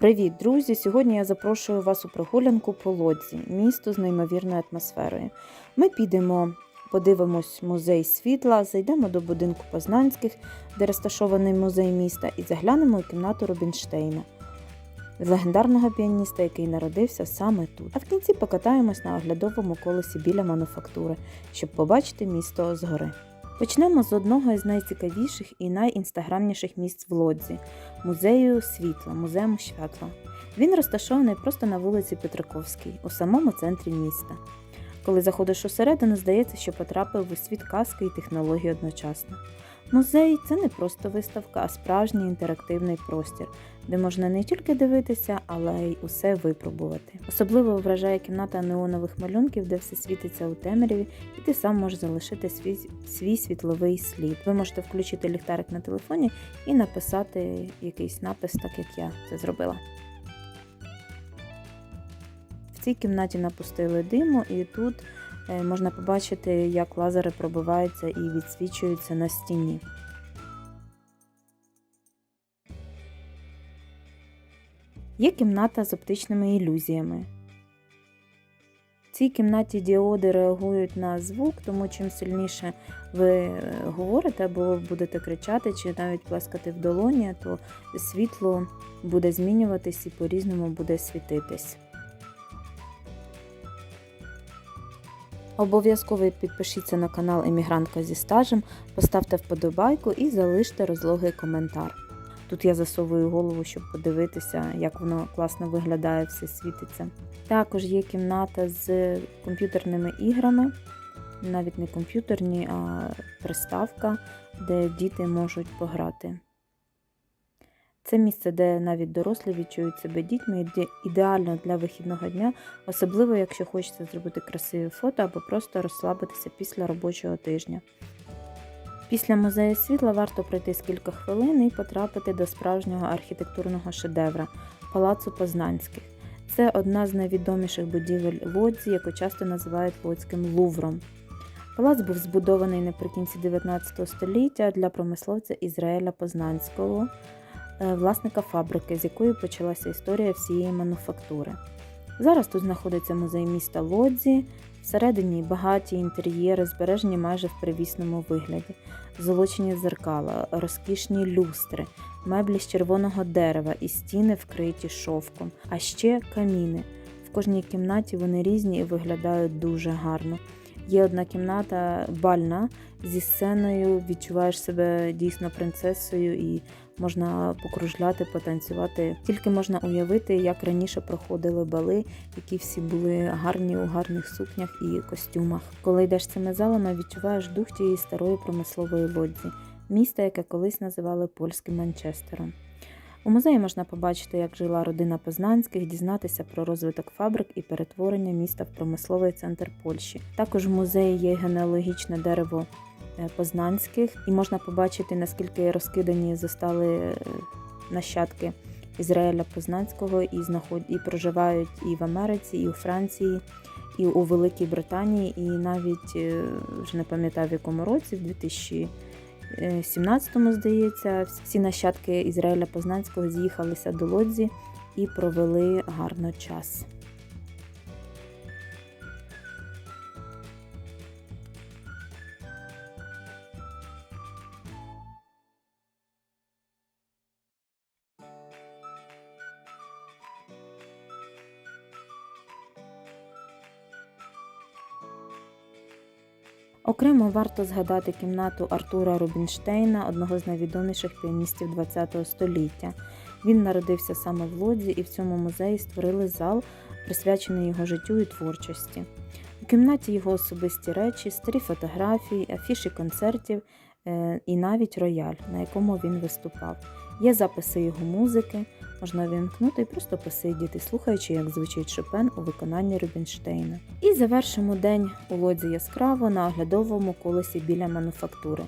Привіт, друзі! Сьогодні я запрошую вас у прогулянку по Лодзі, місто з неймовірною атмосферою. Ми підемо, подивимось музей світла, зайдемо до будинку Познанських, де розташований музей міста, і заглянемо у кімнату Рубінштейна, легендарного піаніста, який народився саме тут. А в кінці покатаємось на оглядовому колесі біля мануфактури, щоб побачити місто згори. Почнемо з одного із найцікавіших і найінстаграмніших місць в Лодзі музею світла, музею святла. Він розташований просто на вулиці Петраковській, у самому центрі міста. Коли заходиш усередину, здається, що потрапив у світ казки і технології одночасно. Музей це не просто виставка, а справжній інтерактивний простір, де можна не тільки дивитися, але й усе випробувати. Особливо вражає кімната неонових малюнків, де все світиться у темряві, і ти сам можеш залишити свій, свій світловий слід. Ви можете включити ліхтарик на телефоні і написати якийсь напис, так як я це зробила. В цій кімнаті напустили диму, і тут можна побачити, як лазери пробиваються і відсвічуються на стіні. Є кімната з оптичними ілюзіями. В цій кімнаті діоди реагують на звук, тому чим сильніше ви е, говорите або будете кричати, чи навіть плескати в долоні, то світло буде змінюватись і по-різному буде світитись. Обов'язково підпишіться на канал Емігрантка зі стажем, поставте вподобайку і залиште розлогий коментар. Тут я засовую голову, щоб подивитися, як воно класно виглядає, все світиться. Також є кімната з комп'ютерними іграми, навіть не комп'ютерні, а приставка, де діти можуть пограти. Це місце, де навіть дорослі відчують себе дітьми, іде- ідеально для вихідного дня, особливо якщо хочеться зробити красиві фото або просто розслабитися після робочого тижня. Після музею світла варто пройти кілька хвилин і потрапити до справжнього архітектурного шедевра Палацу Познанських. Це одна з найвідоміших будівель Лодзі, яку часто називають Лодським Лувром. Палац був збудований наприкінці 19 століття для промисловця Ізраїля Познанського, власника фабрики, з якої почалася історія всієї мануфактури. Зараз тут знаходиться музей міста Лодзі, всередині багаті інтер'єри, збережені майже в привісному вигляді, золочені зеркала, розкішні люстри, меблі з червоного дерева і стіни вкриті шовком, а ще каміни. В кожній кімнаті вони різні і виглядають дуже гарно. Є одна кімната бальна зі сценою, відчуваєш себе дійсно принцесою і можна покружляти, потанцювати. Тільки можна уявити, як раніше проходили бали, які всі були гарні у гарних сукнях і костюмах. Коли йдеш цими залами, відчуваєш дух тієї старої промислової лодзі, міста, яке колись називали польським Манчестером. У музеї можна побачити, як жила родина Познанських, дізнатися про розвиток фабрик і перетворення міста в промисловий центр Польщі. Також в музеї є генеалогічне дерево Познанських, і можна побачити, наскільки розкидані зостали е, нащадки Ізраїля Познанського і знаход... і проживають і в Америці, і у Франції, і у Великій Британії, і навіть е, вже не пам'ятаю в якому році, в 2000 17-му, здається, всі нащадки Ізраїля Познанського з'їхалися до Лодзі і провели гарно час. Окремо варто згадати кімнату Артура Рубінштейна, одного з найвідоміших піаністів ХХ століття. Він народився саме в Лодзі, і в цьому музеї створили зал, присвячений його життю і творчості. У кімнаті його особисті речі, старі фотографії, афіші концертів е, і навіть рояль, на якому він виступав. Є записи його музики, можна вімкнути і просто посидіти, слухаючи, як звучить Шопен у виконанні Рубінштейна. І завершимо день у лодзі яскраво на оглядовому колесі біля мануфактури.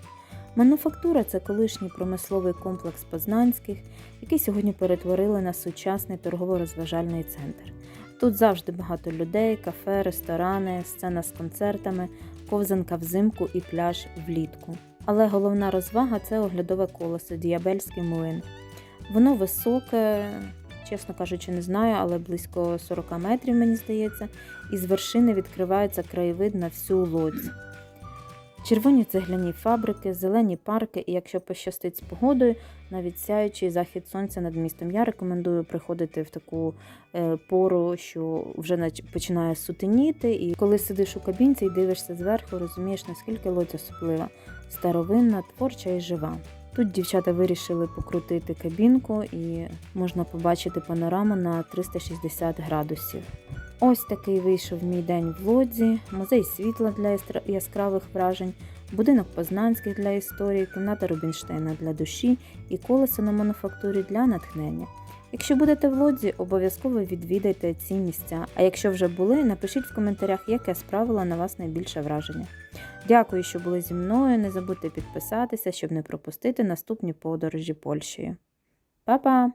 Мануфактура це колишній промисловий комплекс Познанських, який сьогодні перетворили на сучасний торгово-розважальний центр. Тут завжди багато людей, кафе, ресторани, сцена з концертами, ковзанка взимку і пляж влітку. Але головна розвага це оглядове колесо Діабельський млин. Воно високе, чесно кажучи, не знаю, але близько 40 метрів, мені здається, і з вершини відкривається краєвид на всю лодзь. Червоні цегляні фабрики, зелені парки, і якщо пощастить з погодою, навіть сяючий захід сонця над містом. Я рекомендую приходити в таку е, пору, що вже починає сутеніти, і коли сидиш у кабінці і дивишся зверху, розумієш, наскільки лодь особлива, старовинна, творча і жива. Тут дівчата вирішили покрутити кабінку і можна побачити панораму на 360 градусів. Ось такий вийшов мій день в лодзі, музей світла для яскравих вражень, будинок Познанських для історії, кімната Рубінштейна для душі і колесо на мануфактурі для натхнення. Якщо будете в лодзі, обов'язково відвідайте ці місця. А якщо вже були, напишіть в коментарях, яке справило на вас найбільше враження. Дякую, що були зі мною. Не забудьте підписатися, щоб не пропустити наступні подорожі Польщею. Па-па!